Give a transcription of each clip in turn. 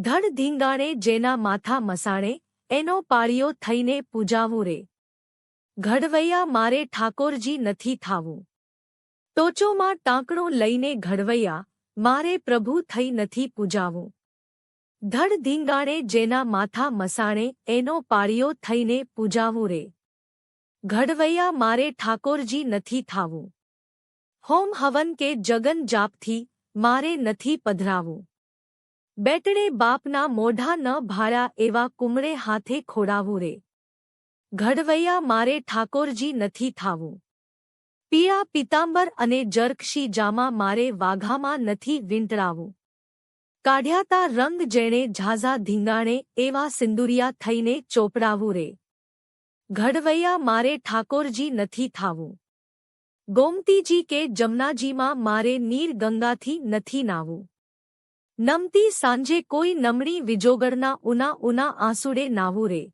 ધડ ધીંગાણે જેના માથા મસાણે, એનો પાળિયો થઈને પૂજાવું રે. ઘડવૈયા મારે ઠાકોરજી નથી થાવું. ટોચોમાં ટાંકણો લઈને ઘડવૈયા, મારે પ્રભુ થઈ નથી પૂજાવું. ધડ ધીંગાણે જેના માથા મસાણે, એનો પાળિયો થઈને પૂજાવું રે. ઘડવૈયા મારે ઠાકોરજી નથી થાવું. હોમ હવન કે જગન જાપથી, મારે નથી પધરાવું. બેટડે બાપના મોઢા ન ભાળ્યા એવા કુમળે હાથે ખોડાવું રે. ઘડવૈયા મારે ઠાકોરજી નથી થાવું. પિયા પિતાંબર અને જર્કશી જામા મારે વાઘામાં નથી વીંટળાવું. કાઢ્યાતા રંગ જેણે ઝાઝા ધીંગાણે એવા સિંદુરિયા થઈને ચોપડાવું રે. ઘડવૈયા મારે ઠાકોરજી નથી થાવું. ગોમતીજી કે જમનાજીમાં મારે નીર ગંગાથી નથી નાવું. નમતી સાંજે કોઈ નમણી વિજોગરના ઉના ઉના આંસુડે નાવું રે.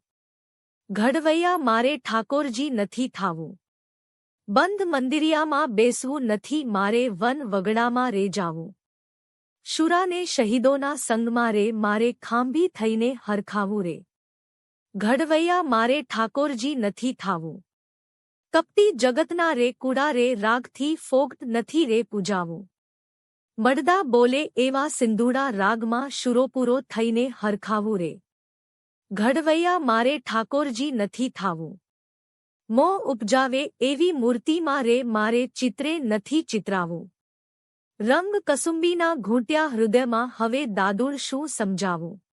ઘડવૈયા મારે ઠાકોરજી નથી થાવું. બંધ મંદિરિયામાં બેસવું નથી મારે વન વગડામાં રે જાવું. શુરાને શહીદોના સંગમાં રે મારે ખાંભી થઈને હરખાવું રે. ઘડવૈયા મારે ઠાકોરજી નથી થાવું. કપટી જગતના રે કુડા રે રાગથી ફોગટ નથી રે પૂજાવું. મળદા બોલે એવા સિંધુડા રાગમાં શુરોપુરો થઈને હરખાવું રે. ઘડવૈયા મારે ઠાકોરજી નથી થાવું. મોં ઉપજાવે એવી મૂર્તિમાં રે મારે ચિત્રે નથી ચિતરાવું. રંગ કસુંબીના ઘૂંટ્યા હૃદયમાં હવે દાદુળ શું સમજાવું?